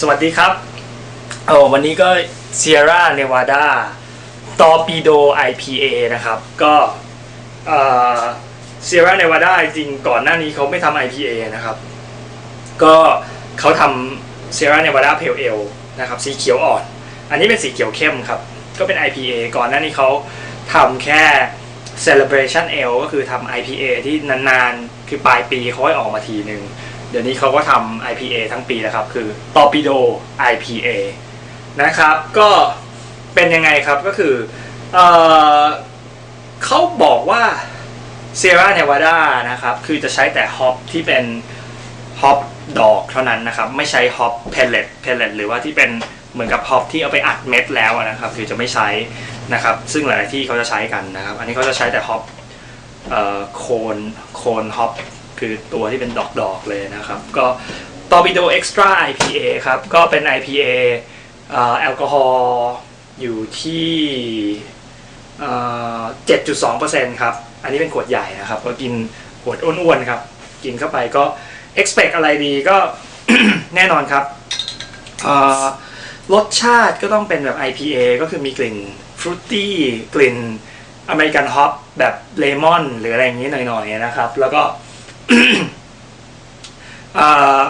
สวัสดีครับเออวันนี้ก็ Sierra Nevada Torpedo IPA นะครับ ก็เออ Sierra Nevada จริงก่อนหน้านี้เขาไม่ทำ IPA นะครับ ก็เขาทำ Sierra Nevada Pale Ale นะครับ สีเขียวอ่อน อันนี้เป็นสีเขียวเข้มครับ ก็เป็น IPA ก่อนหน้านี้เขาทำแค่ Celebration Ale ก็คือทำ IPA ที่นานๆ คือปลายปีเขาให้ออกมาทีหนึ่ง เดี๋ยวนี้เขาก็ทำ IPA ทั้งปีนะครับ คือ Torpedo IPA นะครับ ก็เป็นยังไงครับก็คือเออเขาบอกว่า Sierra Nevada นะครับ คือจะใช้แต่ฮอปที่เป็นฮอปดอกเท่านั้นนะครับ ไม่ใช้ฮอปเพลเลตเพลเลตหรือว่าที่เป็นเหมือนกับฮอปที่เอาไปอัดเม็ดแล้วนะครับ คือจะไม่ใช้นะครับ ซึ่งหลายที่เขาจะใช้กันนะครับ อันนี้เขาจะใช้แต่ฮอปโคนโคนฮอป คือตัวที่เป็นดอกๆเลยนะครับ ก็ Torpedo Extra IPA ครับ ก็เป็น IPA แอลกอฮอล์อยู่ที่เอ่อ7.2%ครับ อันนี้เป็นขวดใหญ่นะครับ ก็กินขวดอ้วนๆครับ กินเข้าไปก็ expect อะไรดีก็แน่นอนครับรสชาติก็ต้องเป็นแบบ IPA ก็คือมีกลิ่นฟรุตตี้กลิ่นอเมริกันฮอปแบบเลมอนหรืออะไรอย่างนี้หน่อยๆนะครับ แล้วก็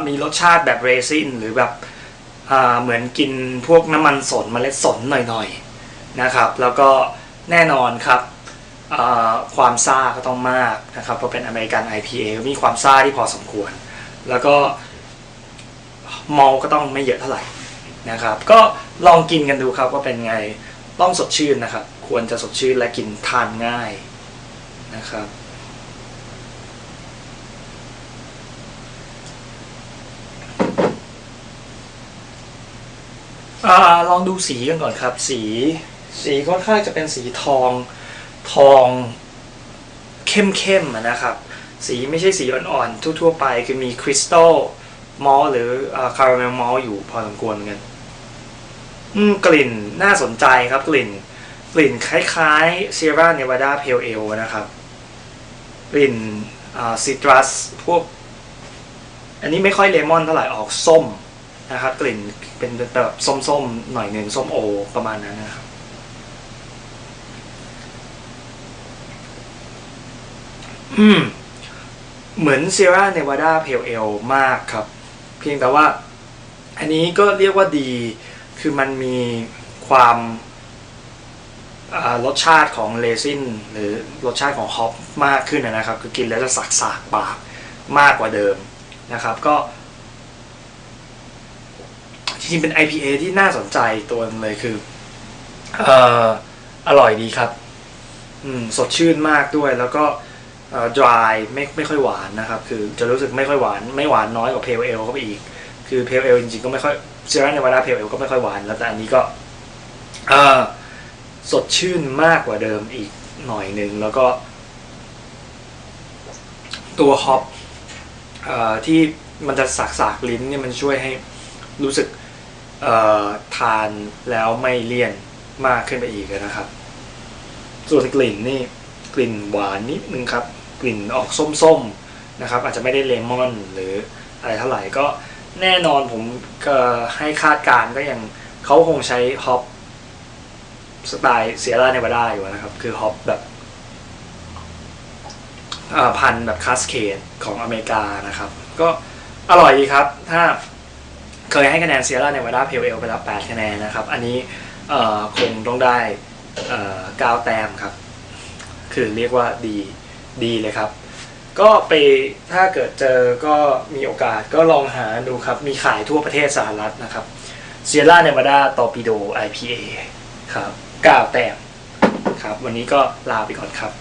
มีรสชาติแบบเรซินหรือแบบเหมือนกินพวกน้ำมันสนเมล็ดสนหน่อยๆนะครับ แล้วก็แน่นอนครับความซ่าก็ต้องมากนะครับเพราะเป็นอเมริกัน IPA ก็มีความซ่าที่พอสมควร แล้วก็มอลก็ต้องไม่เยอะเท่าไหร่นะครับ ก็ลองกินกันดูครับว่าเป็นไงต้องสดชื่นนะครับ ควรจะสดชื่นและกินทานง่ายนะครับ อ่าลองดูสีกันก่อนครับ สี สีค่อนข้างจะเป็นสีทองทองเข้มๆนะครับ สีไม่ใช่สีอ่อนๆทั่วๆไปคือมีคริสตัลมอลหรือคาราเมลมอลอยู่พอสมควรเหมือนกันกลิ่นน่าสนใจครับกลิ่น กลิ่นคล้ายๆ Sierra Nevada Pale Ale นะครับ กลิ่นซิตรัสพวก อันนี้ไม่ค่อยเลมอนเท่าไหร่ออกส้ม นะครับกลิ่นเป็นแบบส้มๆหน่อยหนึ่งส้มโอประมาณนั้นนะครับอืมเหมือน Sierra Nevada Pale Ale มากครับ เพียงแต่ว่า อันนี้ก็เรียกว่าดี คือมันมีความรสชาติของเลซินหรือรสชาติของฮอปมากขึ้นนะครับ คือกินแล้วจะสักสากปากมากกว่าเดิมนะครับ ก็ จริงๆเป็น IPA ที่น่าสนใจตัวนึงเลยคือเอ่ออร่อยดีครับ อืมสดชื่นมากด้วย แล้วก็เอ่อ dry ไม่ไม่ค่อยหวานนะครับ คือจะรู้สึกไม่ค่อยหวาน ไม่หวานน้อยกว่า pale ale เข้าไปอีก คือ pale ale จริงๆก็ไม่ค่อย Sierra Nevada pale ale ก็ไม่ค่อยหวานแล้วแต่อันนี้ก็เอ่อสดชื่นมากกว่าเดิมอีกหน่อยหนึ่งแล้วก็ ตัวฮอปเอ่อที่มันจะสากๆลิ้นเนี่ยมันช่วยให้รู้สึก ทานแล้วไม่เลี่ยนมากขึ้นไปอีกนะครับ ส่วนกลิ่นนี่กลิ่นหวานนิดนึงครับ กลิ่นออกส้มๆนะครับ อาจจะไม่ได้เลมอน หรืออะไรเท่าไหร่ก็แน่นอนผมให้คาดการก็ยังเขาคงใช้ฮอปสไตล์เซียร่าเนวาดาอยู่นะครับ คือฮอปแบบพันธุ์แบบคาสเคดของอเมริกานะครับ ก็อร่อยดีครับ ถ้า เคยให้คะแนนเซียร่าในวาด้าเพลเอลไปแล้ว8คะแนนนะครับ อันนี้คงต้องได้เอ่อ9แต้มครับ คือเรียกว่าดีดีเลยครับ ก็ไปถ้าเกิดเจอก็มีโอกาสก็ลองหาดูครับ มีขายทั่วประเทศสหรัฐนะครับเซียร่าในวาดาตอร์ปิโด IPA ครับ9แต้มครับ วันนี้ก็ลาไปก่อนครับ